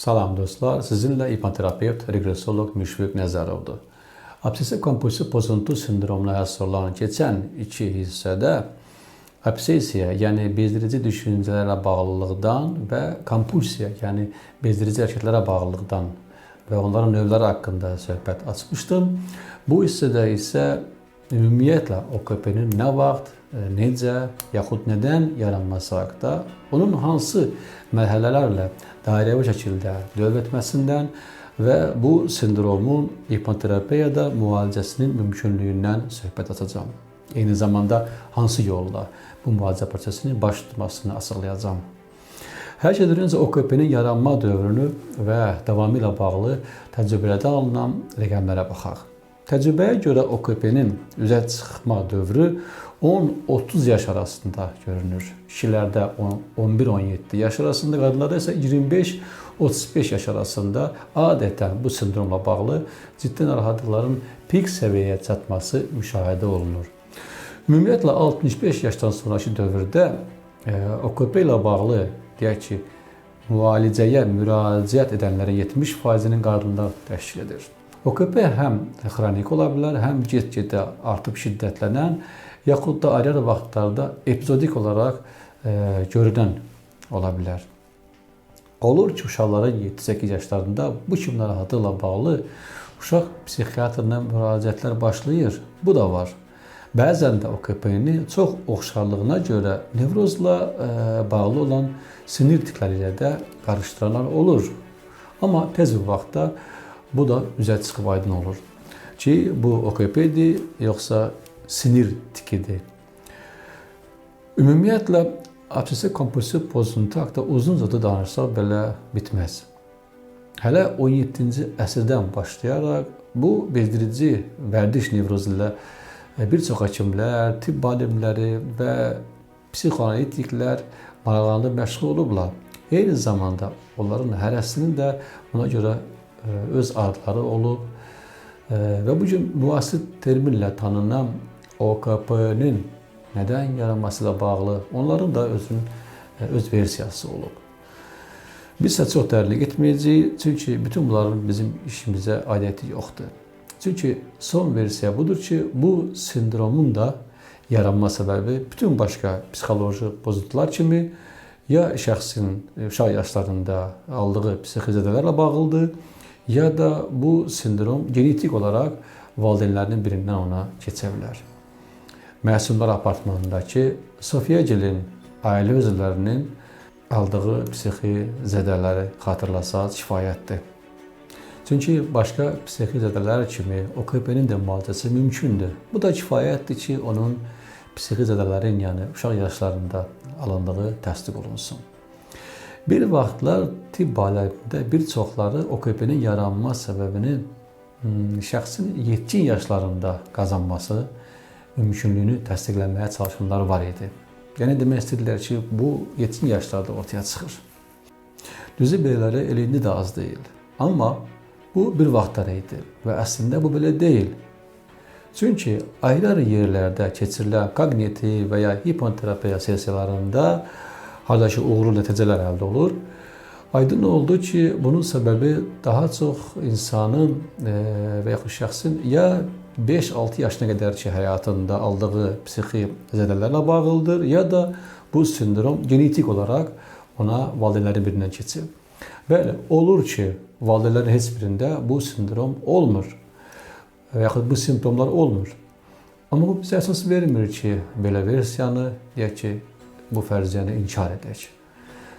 Salam dostlar, sizinlə hipnoterapevt, regressolog Müşfiq Nəzərovdur. Obsessiv kompulsiv pozuntu sindromuna həsr olan keçən iki hissədə obsessiya, yəni bezdirici düşüncələrlə bağlılıqdan və kompulsiya, yəni bezdirici hərəkətlərə bağlılıqdan və onların növləri haqqında söhbət açmışdım. Bu hissədə isə ümumiyyətlə OKP-nin nə vaxt, necə, yaxud nədən yaranması haqqında, onun hansı mərhələlərlə dairəvi şəkildə dövr etməsindən və bu sindromun hipnoterapiyada müalicəsinin mümkünlüyündən söhbət açacağam. Eyni zamanda hansı yolla bu müalicə prosesini baş tutmasını açıqlayacağam. Hər şeydən öncə OKP-nin yaranma dövrünü və davamı ilə bağlı təcrübələrdə alınan rəqəmlərə baxaq. Təcrübəyə görə OKP-nin üzə çıxma dövrü 10-30 yaş arasında görünür. Kişilərdə 11-17 yaş arasında, qadınlarda isə 25-35 yaş arasında adətən bu sindromla bağlı ciddi narahatlıqların pik səviyyəyə çatması müşahidə olunur. Ümumiyyətlə 65 yaşdan sonrakı dövrdə e, OKP ilə bağlı deyək ki, müalicəyə müraciət edənlərin 70%-nin qadınlar təşkil edir. OKP həm xronik ola bilər, həm get-gedə artıb şiddətlənən yaxud da ayrı vaxtlarda epizodik olaraq e, görünən ola bilər. Olur ki, uşaqların 7-8 yaşlarında bu kimi narahatlıqla bağlı uşaq psixiatrına müraciətlər başlayır. Bu da var. Bəzən də OKP-ni çox oxşarlığına görə nevrozla e, bağlı olan sinir tikləri ilə də qarışdıranlar olur. Amma tez bir vaxtda bu da üzə çıxıb aydın olur ki, bu OKP-dir yoxsa sinir tikidir. Ümumiyyətlə obsessiv kompulsiv pozuntu haqqında uzun-uzadı danışsaq belə bitməz. Hələ 17-ci əsrdən başlayaraq bu bezdirici vərdiş nevrozu ilə e, bir çox həkimlər, tibb alimləri və psixoanalitiklər maraqlanıb məşğul olublar. Eyni zamanda onların hərəsinin də buna görə öz adları olub e, və bu gün müasir terminlə tanınan OKP-nin nədən yaranması ilə bağlı onların da özünün e, öz versiyası olub. Biz isə çox dərinlik etməyəcəyik, çünki bütün bunların bizim işimizə aidiyyəti yoxdur. Çünki son versiya budur ki, bu sindromun da yaranma səbəbi bütün başqa psixoloji pozuntular kimi ya şəxsin e, uşaq yaşlarında aldığı psixi zədələrlə bağlıdır, ya da bu sindrom genetik olaraq valideynlərinin birindən ona keçə bilər. Məsumlar apartmanındakı Sofiya Gilin ailə üzvlərinin aldığı psixi zədələri xatırlasaq kifayətdir. Çünki başqa psixi zədələr kimi OKP-nin də müalicəsi mümkündür. Bu da kifayətdir ki, onun psixi zədələrin, yəni uşaq yaşlarında alındığı təsdiq olunsun. Bir vaxtlar tibb aləmində bir çoxları OKP-nin yaranma səbəbini hmm, şəxsin yetkin yaşlarında qazanması mümkünlüyünü təsdiqlənməyə çalışanlar var idi. Yəni demək istədilər ki, bu yetkin yaşlarda ortaya çıxır. Düzü belələri elə indi də az deyil. Amma bu bir vaxtlar idi və əslində bu belə deyil. Çünki ayrı-ayrı yerlərdə keçirilən koqnitiv və ya hipnoterapiya sessiyalarında hardakı uğurlu nəticələr əldə olur. Aydın oldu ki, bunun səbəbi daha çox insanın e, və yaxud şəxsin ya 5-6 yaşına qədər ki, həyatında aldığı psixi zədələrlə bağlıdır, ya da bu sindrom genetik olaraq ona valideynlərin birindən keçib. Bəli, olur ki, valideynlərin heç birində bu sindrom olmur və yaxud bu simptomlar olmur. Amma bu bizə əsas vermir ki, belə versiyanı, deyək ki, bu fərziyyəni inkar edək.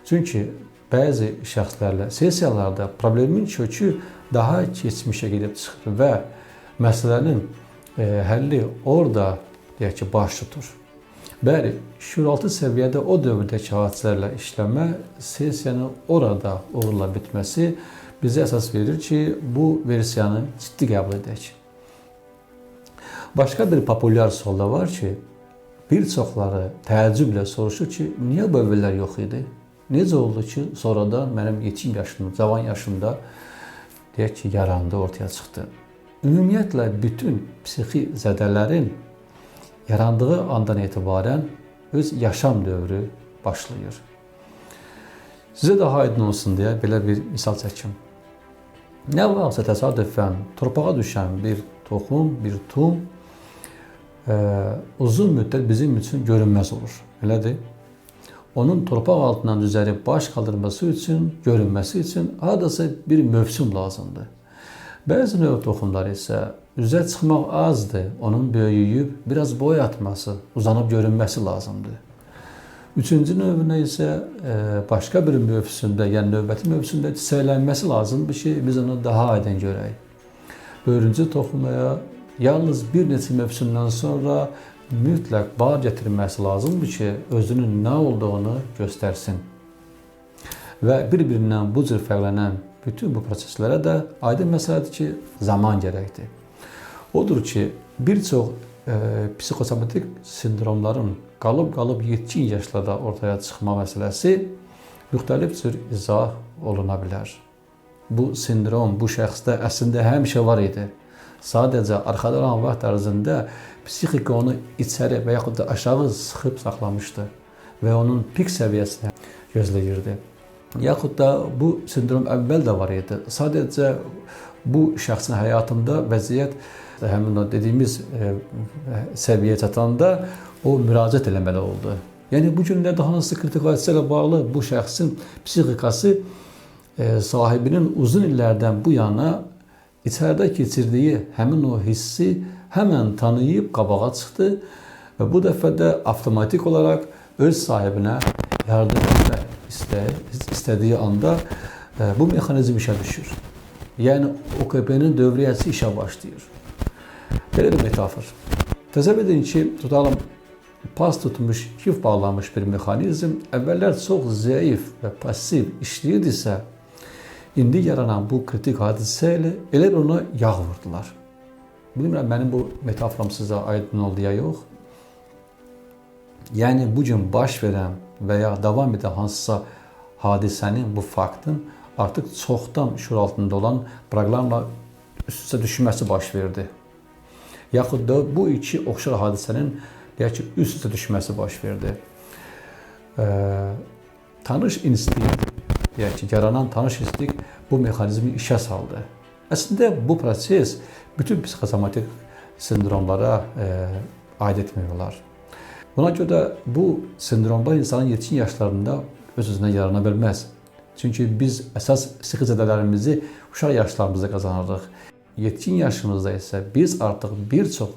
Çünki bəzi şəxslərlə sessiyalarda problemin kökü daha keçmişə gedib çıxır və məsələnin e, həlli orada deyək ki, baş tutur. Bəli, şuuraltı səviyyədə o dövrdəki hadisələrlə işləmə, sessiyanın orada uğurla bitməsi bizə əsas verir ki, bu versiyanı ciddi qəbul edək. Başqa bir populyar sual var ki, bir çoxları təəccüblə soruşur ki, niyə bu əvvəllər yox idi? Necə oldu ki, sonradan mənim yetkin yaşımda, cavan yaşımda deyək ki, yarandı, ortaya çıxdı? Ümumiyyətlə bütün psixi zədələrin yarandığı andan etibarən öz yaşam dövrü başlayır. Sizə daha aydın olsun deyə belə bir misal çəkim. Nə vaxtsa təsadüfən torpağa düşən bir toxum, bir tum uzun müddət bizim üçün görünməz olur. Elədir? Onun torpaq altından düzəlib baş qaldırması üçün, görünməsi üçün hardasa bir mövsüm lazımdır. Bəzi növ toxumlar isə üzə çıxmaq azdır. Onun böyüyüb biraz boy atması, uzanıb görünməsi lazımdır. Üçüncü növünə isə e, başqa bir mövsümdə, yəni növbəti mövsümdə çiçəklənməsi lazımdır ki, biz onu daha aydın görək. Börüncü toxumaya yalnız bir neçə mövsümdən sonra mütləq bar gətirməsi lazımdır ki, özünün nə olduğunu göstərsin. Və bir-birindən bu cür fərqlənən bütün bu proseslərə də aydın məsələdir ki, zaman gərəkdir. Odur ki, bir çox e, psixosomatik sindromların qalıb-qalıb yetkin yaşlarda ortaya çıxma məsələsi müxtəlif cür izah oluna bilər. Bu sindrom bu şəxsdə əslində həmişə var idi. Sadəcə arxada olan vaxt ərzində psixika onu içəri və yaxud da aşağı sıxıb saxlamışdı və onun pik səviyyəsinə gözləyirdi. Yaxud da bu sindrom əvvəl də var idi. Sadəcə bu şəxsin həyatında vəziyyət həmin o dediyimiz e, səviyyəyə çatanda o müraciət eləməli oldu. Yəni bu günlərdə hansı kritik hadisə ilə bağlı bu şəxsin psixikası e, sahibinin uzun illərdən bu yana içəridə keçirdiyi həmin o hissi həmən tanıyıb qabağa çıxdı və bu dəfə də avtomatik olaraq öz sahibinə yardım etmək istə, istədiyi anda e, bu mexanizm işə düşür. Yəni OKP-nin dövriyyəsi işə başlayır. Belə bir metafor. Təsəvvür edin ki, tutalım pas tutmuş, kif bağlanmış bir mexanizm əvvəllər çox zəif və passiv işləyirdisə, indi yaranan bu kritik hadisə ilə elə ona yağ vurdular. Bilmirəm mənim bu metaforum sizə aydın oldu ya yox. Yəni bu gün baş verən və ya davam edən hansısa hadisənin, bu faktın artıq çoxdan şur altında olan proqramla üst-üstə düşməsi baş verdi yaxud da bu iki oxşar hadisənin deyək ki, üst-üstə düşməsi baş verdi. E, tanış instinkt, ki, yaranan tanış instinkt bu mexanizmi işə saldı. Əslində bu proses bütün psixosomatik sindromlara e, aid etmək olar. Buna görə bu sindromlar insanın yetkin yaşlarında öz-özünə yarana bilməz. Çünki biz əsas psixi zədələrimizi uşaq yaşlarımızda qazanırıq yetkin yaşımızda isə biz artıq bir çox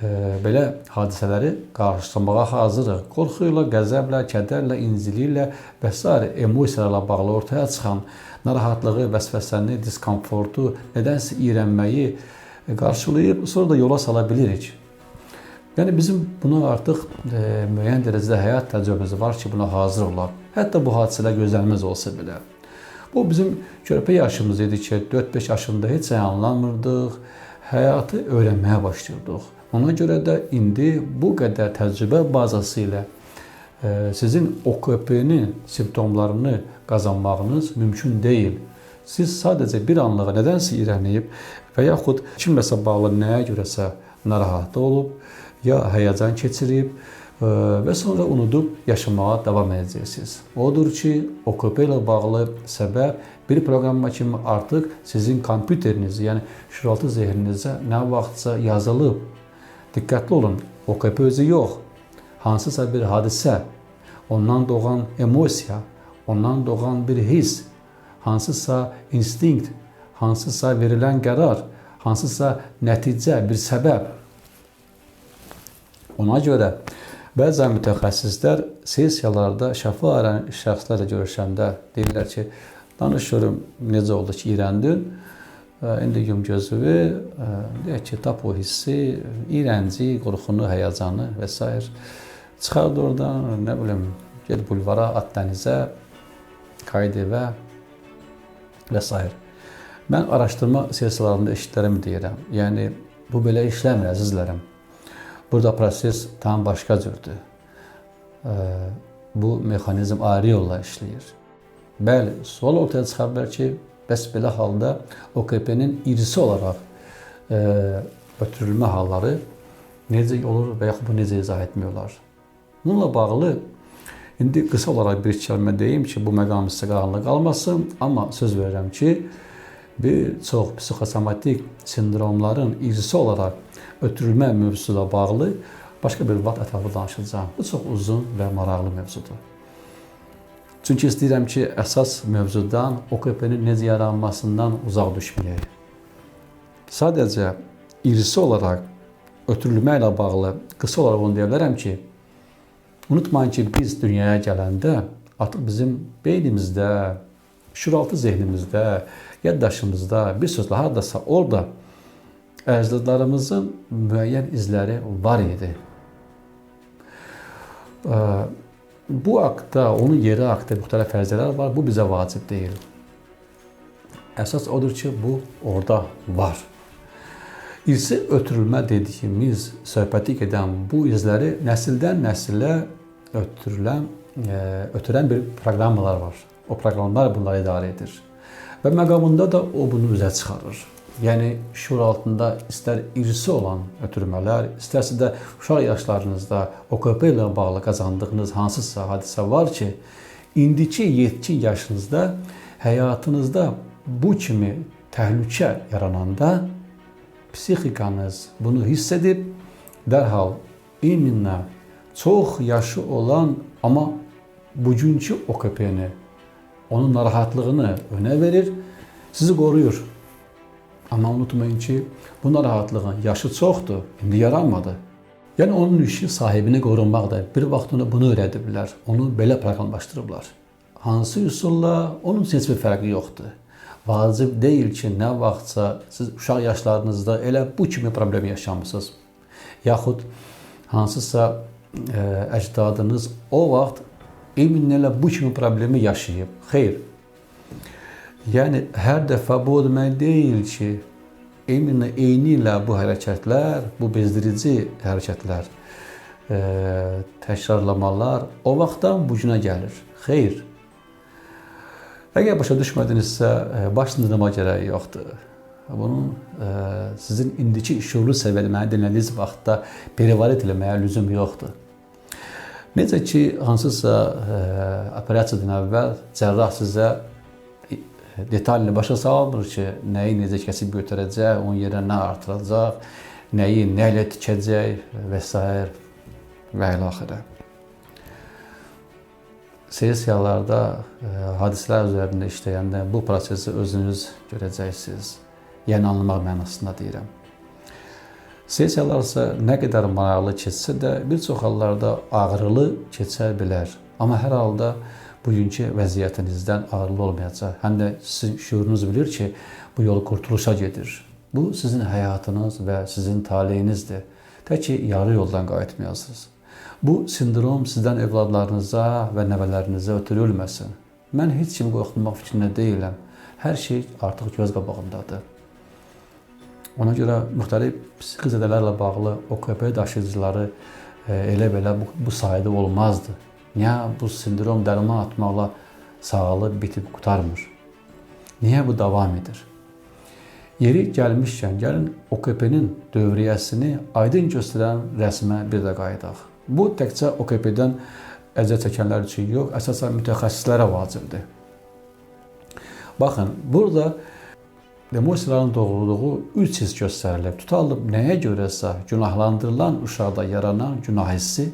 belə hadisələri qarşılamağa hazırıq. Qorxu ilə, qəzəblə, kədərlə, inciliklə və s. emosiyalarla bağlı ortaya çıxan narahatlığı, vəsvəsəni, diskomfortu, nədənsə iyrənməyi qarşılayıb sonra da yola sala bilirik. Yəni bizim buna artıq e, müəyyən dərəcədə həyat təcrübəmiz var ki, buna hazır olaq. Hətta bu hadisələr gözlənilməz olsa belə. Bu bizim körpə yaşımız idi ki, 4-5 yaşında heç şey anlamırdıq, həyatı öyrənməyə başlayırdıq. Ona görə də indi bu qədər təcrübə bazası ilə e, sizin OKP-nin simptomlarını qazanmağınız mümkün deyil. Siz sadəcə bir anlığa nədənsə irəliləyib və yaxud kimləsə bağlı nəyə görəsə narahat olub, ya həyəcan keçirib, və sonra unudub yaşamağa davam edəcəksiniz. Odur ki, OKP ilə bağlı səbəb bir proqramma kimi artıq sizin kompüteriniz, yəni şüuraltı zehninizə nə vaxtsa yazılıb. Diqqətli olun, OKP özü yox. Hansısa bir hadisə, ondan doğan emosiya, ondan doğan bir his, hansısa instinkt, hansısa verilən qərar, hansısa nəticə, bir səbəb. Ona görə Bəzən mütəxəssislər sessiyalarda şəfa aran şəxslərlə görüşəndə deyirlər ki, danışıyorum necə oldu ki, iyrəndin. İndi yum gözünü, deyək ki, tap hissi, iyrənci, qorxunu, həyəcanı və s. Çıxard oradan, nə bilim, get bulvara, at dənizə, Kaydevə və s. Mən araşdırma sessiyalarında eşitlərimi deyirəm. Yəni bu belə işləmir əzizlərim. Burada proses tam başqa cürdür. Bu mexanizm ayrı yolla işləyir. Bəli, sual ortaya çıxa bilər ki, bəs belə halda OKP-nin irisi olaraq ötürülmə halları necə olur və yaxud bu necə izah etmək olar? Bununla bağlı İndi qısa olaraq bir kəlmə deyim ki, bu məqam sizə qaranlıq qalmasın, amma söz verirəm ki, bir çox psixosomatik sindromların irsi olaraq ötürülmə mövzusuyla bağlı başqa bir vaxt ətraflı danışacağam. Bu çox uzun və maraqlı mövzudur. Çünki istəyirəm ki, əsas mövzudan OKP-nin necə yaranmasından uzaq düşməyək. Sadəcə irsi olaraq ötürülməklə bağlı qısa olaraq onu deyə ki, unutmayın ki, biz dünyaya gələndə artıq bizim beynimizdə, şuuraltı zehnimizdə, yaddaşımızda, bir sözlə hardasa orada əcdadlarımızın müəyyən izləri var idi. Bu haqda, onun yeri haqda müxtəlif fərzələr var. Bu bizə vacib deyil. Əsas odur ki, bu orada var. İrsi ötürülmə dediyimiz, söhbəti gedən bu izləri nəsildən nəsilə ötürülən, e, ötürən bir proqramlar var. O proqramlar bunları idarə edir. Və məqamında da o bunu üzə çıxarır. Yəni şuur altında istər irsi olan ötürmələr, istərsə də uşaq yaşlarınızda OKP ilə bağlı qazandığınız hansısa hadisə var ki, indiki yetkin yaşınızda həyatınızda bu kimi təhlükə yarananda psixikanız bunu hiss edib dərhal iminlə çox yaşı olan amma bugünkü OKP-ni onun narahatlığını önə verir, sizi qoruyur. Amma unutmayın ki, bu narahatlığın yaşı çoxdur, indi yaranmadı. Yəni onun işi sahibini qorunmaqdır. Bir vaxt onu bunu öyrədiblər, onu belə proqramlaşdırıblar. Hansı üsulla onun heç bir fərqi yoxdur vacib deyil ki, nə vaxtsa siz uşaq yaşlarınızda elə bu kimi problem yaşamısınız. Yaxud hansısa ə, e, əcdadınız o vaxt eminlə bu kimi problemi yaşayıb. Xeyr. Yəni hər dəfə bu demək deyil ki, eminlə eyni ilə bu hərəkətlər, bu bezdirici hərəkətlər, ə, e, təkrarlamalar o vaxtdan bu günə gəlir. Xeyr. Əgər başa düşmədinizsə, e, başınızda gərəyi yoxdur. Bunun ə, e, sizin indiki şuurlu səviyyədə məni dinlədiyiniz vaxtda perivalet eləməyə lüzum yoxdur. Necə ki, hansısa ə, operasiyadan əvvəl cərrah sizə detallı başa salmır ki, nəyi necə kəsib götürəcək, onun yerinə nə artıracaq, nəyi nə ilə tikəcək və s. və ilə axirə sessiyalarda e, hadisələr üzərində işləyəndə bu prosesi özünüz görəcəksiniz. Yəni anlamaq mənasında deyirəm. Sessiyalar isə nə qədər maraqlı keçsə də, bir çox hallarda ağrılı keçə bilər. Amma hər halda bugünkü vəziyyətinizdən ağrılı olmayacaq. Həm də sizin şuurunuz bilir ki, bu yol qurtuluşa gedir. Bu sizin həyatınız və sizin taleyinizdir. Tək ki, yarı yoldan qayıtmayasınız. Bu sindrom sizdən övladlarınıza və nəvələrinizə ötürülməsin. Mən heç kimi qorxutmaq fikrində deyiləm. Hər şey artıq göz qabağındadır. Ona görə müxtəlif psixi zədələrlə bağlı OKP daşıyıcıları e, elə belə bu, bu sayda olmazdı. Niyə bu sindrom dərman atmaqla sağalıb bitib qutarmır? Niyə bu davam edir? Yeri gəlmişkən gəlin OKP-nin dövriyyəsini aydın göstərən rəsmə bir də qayıdaq. Bu təkcə OKP-dən əziyyət çəkənlər üçün yox, əsasən mütəxəssislərə vacibdir. Baxın, burada emosiyaların doğruluğu üç his göstərilib. Tutalım nəyə görəsə günahlandırılan uşaqda yaranan günah hissi,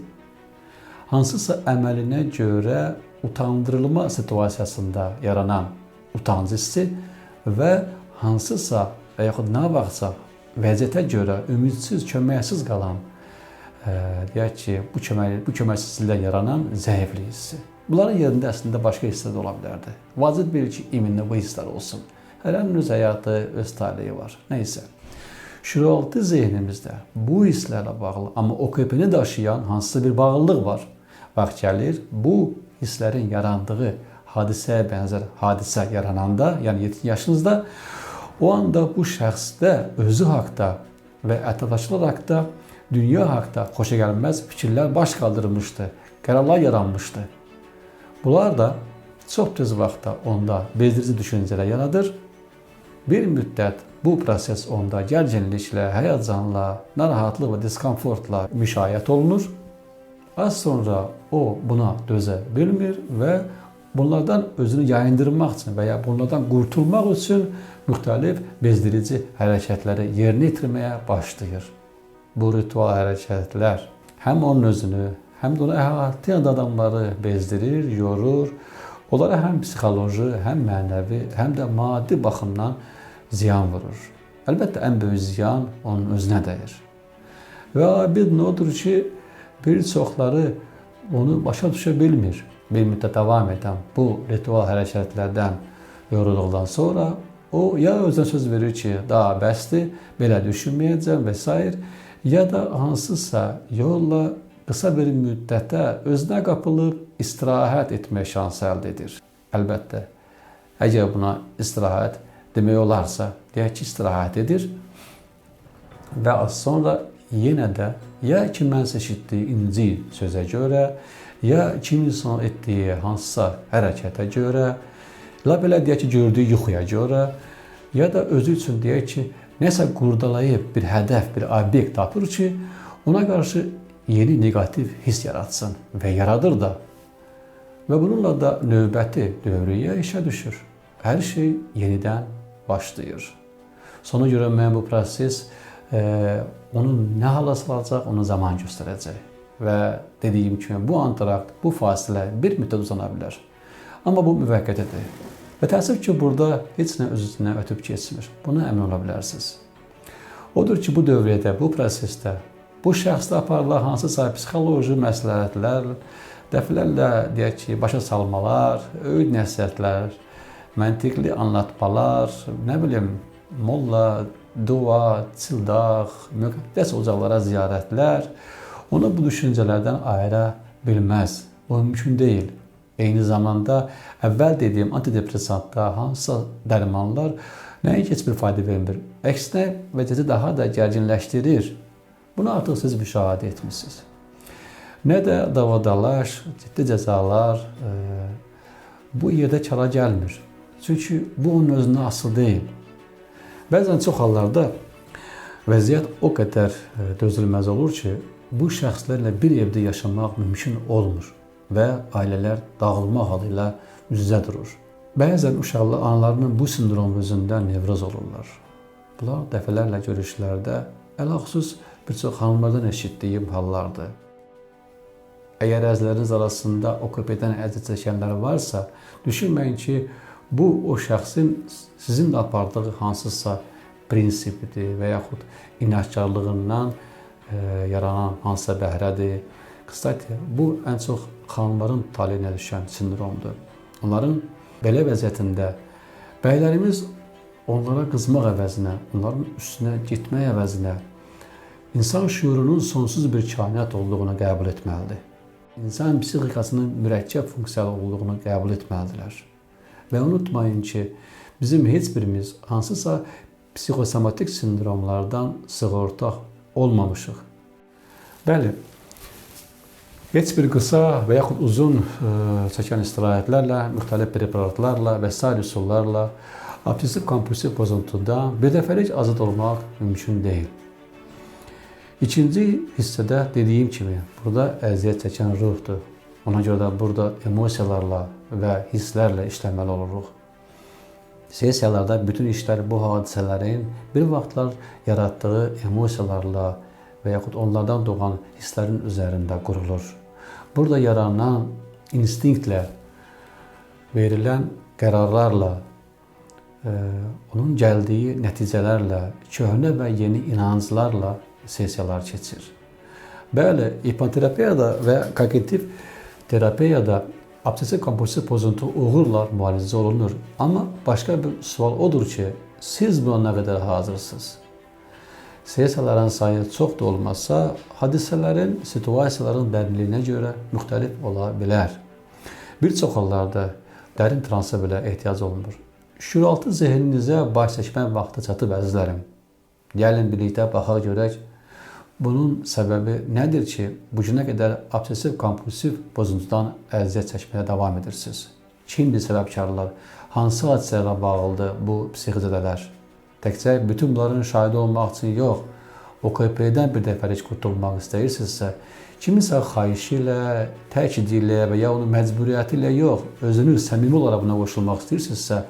hansısa əməlinə görə utandırılma situasiyasında yaranan utanc hissi və hansısa və yaxud nə vaxtsa vəziyyətə görə ümidsiz, köməksiz qalan deyək ki, bu kömək bu köməksizliklə yaranan zəiflik hissi. Bunların yerində əslində başqa hisslər də ola bilərdi. Vacib deyil ki, imində bu hisslər olsun. Hərənin öz həyatı, öz taleyi var. Nə isə şüuraltı zehnimizdə bu hisslərlə bağlı, amma OKP-ni daşıyan hansısa bir bağlılıq var. Vaxt gəlir, bu hisslərin yarandığı hadisəyə bənzər hadisə yarananda, yəni 7 yaşınızda o anda bu şəxsdə özü haqqında və ətrafdaşlar haqqında dünya haqqında xoşagəlməz fikirlər baş qaldırmışdı, qərarlar yaranmışdı. Bunlar da çox tez vaxtda onda bezdirici düşüncələr yaradır. Bir müddət bu proses onda gərginliklə, həyəcanla, narahatlıq və diskomfortla müşayiət olunur. Az sonra o buna dözə bilmir və bunlardan özünü yayındırmaq üçün və ya bunlardan qurtulmaq üçün müxtəlif bezdirici hərəkətləri yerinə yetirməyə başlayır. Bu ritual hərəkətlər həm onun özünü, həm də onu əhatə edən adamları bezdirir, yorur. Onlara həm psixoloji, həm mənəvi, həm də maddi baxımdan ziyan vurur. Əlbəttə ən böyük ziyan onun özünə dəyir. Və bir odur ki, bir çoxları onu başa düşə bilmir. Bir müddət davam edən bu ritual hərəkətlərdən yorulduqdan sonra o ya özünə söz verir ki, daha bəsdir, belə düşünməyəcəm və s. ya da hansısa yolla qısa bir müddətə özünə qapılıb istirahət etmək şansı əldə edir. Əlbəttə, əgər buna istirahət demək olarsa, deyək ki, istirahət edir və az sonra yenə də ya kiməsə eşitdiyi inci sözə görə, ya kiminsə etdiyi hansısa hərəkətə görə, la belə deyək ki, gördüyü yuxuya görə, ya da özü üçün deyək ki, nəsə qurdalayıb bir hədəf, bir obyekt tapır ki, ona qarşı yeni negativ his yaratsın və yaradır da. Və bununla da növbəti dövrüyə işə düşür. Hər şey yenidən başlayır. Sona görə mən bu proses onun nə hala salacaq, onu zaman göstərəcək. Və dediyim kimi bu antrakt, bu fasilə bir müddət uzana bilər. Amma bu müvəqqətidir. Və təəssüf ki, burada heç nə öz-özünə ötüb keçmir. Buna əmin ola bilərsiniz. Odur ki, bu dövriyədə, bu prosesdə Bu şəxsdə aparılan hansısa psixoloji məsləhətlər, dəfələrlə deyək ki, başa salmalar, öyüd nəsihətlər, məntiqli anlatmalar, nə bilim, molla, dua, çildaq, müqəddəs ocaqlara ziyarətlər onu bu düşüncələrdən ayıra bilməz. Bu mümkün deyil. Eyni zamanda əvvəl dediyim antidepressantda hansısa dərmanlar nəinki heç bir fayda vermir. Əksinə vəziyyəti daha da gərginləşdirir. Bunu artıq siz müşahidə etmisiniz. Nə də davadalaş, ciddi cəzalar e, bu yerdə kara gəlmir. Çünki bu onun özünə asılı deyil. Bəzən çox hallarda vəziyyət o qədər e, dözülməz olur ki, bu şəxslərlə bir evdə yaşamaq mümkün olmur və ailələr dağılma halı ilə üz-üzə durur. Bəzən uşaqlar analarının bu sindrom özündən nevroz olurlar. Bunlar dəfələrlə görüşlərdə ələxüsus bir çox xanımlardan eşitdiyim hallardır. Əgər əzləriniz arasında OKP-dən əziyyət çəkənlər varsa, düşünməyin ki, bu o şəxsin sizinlə apardığı hansısa prinsipidir və yaxud inatkarlığından e, yaranan hansısa bəhrədir. Qısaca, bu ən çox xanımların taleyinə düşən sindromdur. Onların belə vəziyyətində bəylərimiz onlara qızmaq əvəzinə, onların üstünə getmək əvəzinə insan şüurunun sonsuz bir kainat olduğunu qəbul etməlidir. İnsan psixikasının mürəkkəb funksiyalı olduğunu qəbul etməlidirlər. Və unutmayın ki, bizim heç birimiz hansısa psixosomatik sindromlardan sığorta olmamışıq. Bəli, heç bir qısa və yaxud uzun ə, e, çəkən istirahətlərlə, müxtəlif preparatlarla və sair üsullarla obsessiv kompulsiv pozuntudan birdəfəlik azad olmaq mümkün deyil. İkinci hissədə dediyim kimi, burada əziyyət çəkən ruhdur. Ona görə də burada emosiyalarla və hisslərlə işləməli oluruq. Sessiyalarda bütün işlər bu hadisələrin bir vaxtlar yaratdığı emosiyalarla və yaxud onlardan doğan hisslərin üzərində qurulur. Burada yaranan instinktlə, verilən qərarlarla, e, onun gəldiyi nəticələrlə, köhnə və yeni inanclarla sessiyalar keçir. Bəli, hipnoterapiyada və kognitiv terapiyada obsessiv kompulsiv pozuntu uğurla müalicə olunur. Amma başqa bir sual odur ki, siz buna nə qədər hazırsınız? Sessiyaların sayı çox da olmasa, hadisələrin, situasiyaların dərinliyinə görə müxtəlif ola bilər. Bir çox hallarda dərin transa belə ehtiyac olunur. Şüuraltı zehninizə baş çəkmə vaxtı çatıb əzizlərim. Gəlin birlikdə baxaq görək Bunun səbəbi nədir ki, bu günə qədər obsessiv kompulsiv pozuntudan əziyyət çəkməyə davam edirsiniz? Kimdir səbəbkarlar? Hansı hadisələrlə bağlıdır bu psixizədələr? Təkcə bütün bunların şahidi olmaq üçün yox, OKP-dən bir dəfəlik qurtulmaq istəyirsinizsə, Kimisə xahişi ilə, təkidi ilə və ya onun məcburiyyəti ilə yox, özünüz səmimi olaraq buna qoşulmaq istəyirsinizsə,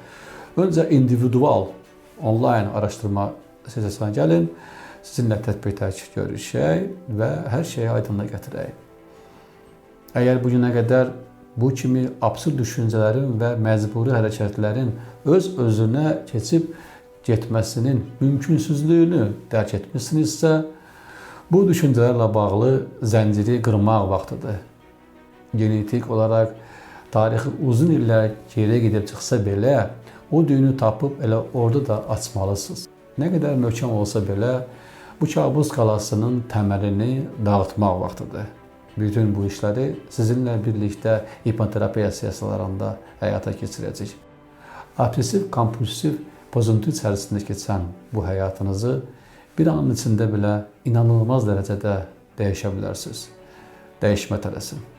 öncə individual onlayn araşdırma sessiyasına gəlin, sizinlə tətbiq görüşək və hər şeyi aydınlığa gətirək. Əgər bu günə qədər bu kimi absurd düşüncələrin və məcburi hərəkətlərin öz özünə keçib getməsinin mümkünsüzlüyünü dərk etmisinizsə, bu düşüncələrlə bağlı zənciri qırmaq vaxtıdır. Genetik olaraq tarixi uzun illər geriyə gedib çıxsa belə, o düyünü tapıb elə orada da açmalısınız. Nə qədər möhkəm olsa belə, bu kabus qalasının təməlini dağıtmaq vaxtıdır. Bütün bu işləri sizinlə birlikdə hipnoterapiya sessiyalarında həyata keçirəcəyik. Obsessiv kompulsiv pozuntu içərisində keçən bu həyatınızı bir anın içində belə inanılmaz dərəcədə dəyişə bilərsiniz. Dəyişmə tələsin.